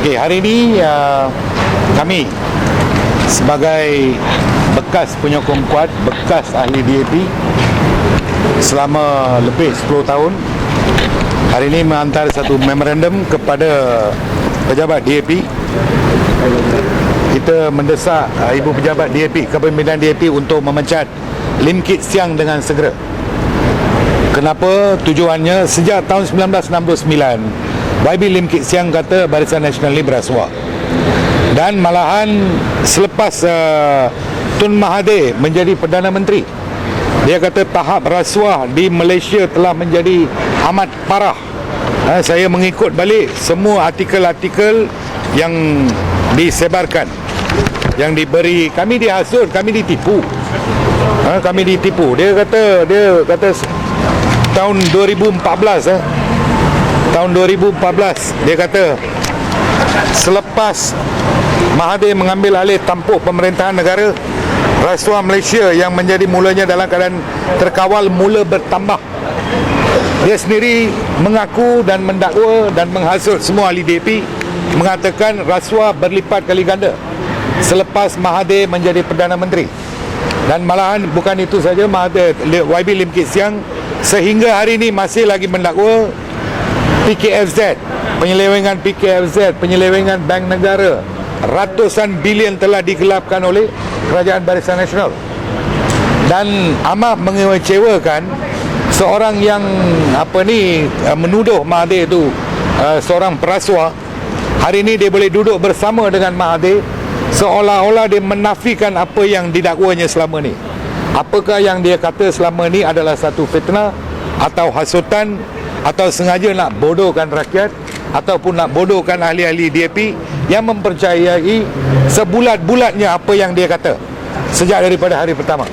hari ini uh, kami sebagai bekas penyokong kuat, bekas ahli DAP selama lebih 10 tahun hari ini menghantar satu memorandum kepada pejabat DAP kita mendesak uh, ibu pejabat DAP kepimpinan DAP untuk memecat Lim Kit Siang dengan segera. Kenapa? Tujuannya sejak tahun 1969 YB Lim Kit Siang kata Barisan Nasional ini berasuah dan malahan selepas uh, Tun Mahathir menjadi Perdana Menteri dia kata tahap rasuah di Malaysia telah menjadi amat parah. Ha, saya mengikut balik semua artikel-artikel yang disebarkan yang diberi kami dihasut kami ditipu. Ha, kami ditipu. Dia kata dia kata tahun 2014 eh, tahun 2014 dia kata selepas Mahathir mengambil alih tampuk pemerintahan negara rasuah Malaysia yang menjadi mulanya dalam keadaan terkawal mula bertambah. Dia sendiri mengaku dan mendakwa dan menghasut semua ahli DAP mengatakan rasuah berlipat kali ganda selepas Mahathir menjadi Perdana Menteri. Dan malahan bukan itu saja Mahathir YB Lim Kit Siang sehingga hari ini masih lagi mendakwa PKFZ penyelewengan PKFZ penyelewengan bank negara. Ratusan bilion telah digelapkan oleh Kerajaan Barisan Nasional. Dan amat mengecewakan seorang yang apa ni uh, menuduh Mahathir itu uh, seorang perasuah. Hari ini dia boleh duduk bersama dengan Mahathir seolah-olah dia menafikan apa yang didakwanya selama ni. Apakah yang dia kata selama ni adalah satu fitnah atau hasutan atau sengaja nak bodohkan rakyat ataupun nak bodohkan ahli-ahli DAP yang mempercayai sebulat-bulatnya apa yang dia kata sejak daripada hari pertama.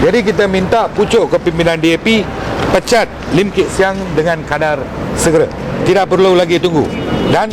Jadi kita minta pucuk kepimpinan DAP pecat Lim Kit Siang dengan kadar segera. Tidak perlu lagi tunggu. Dan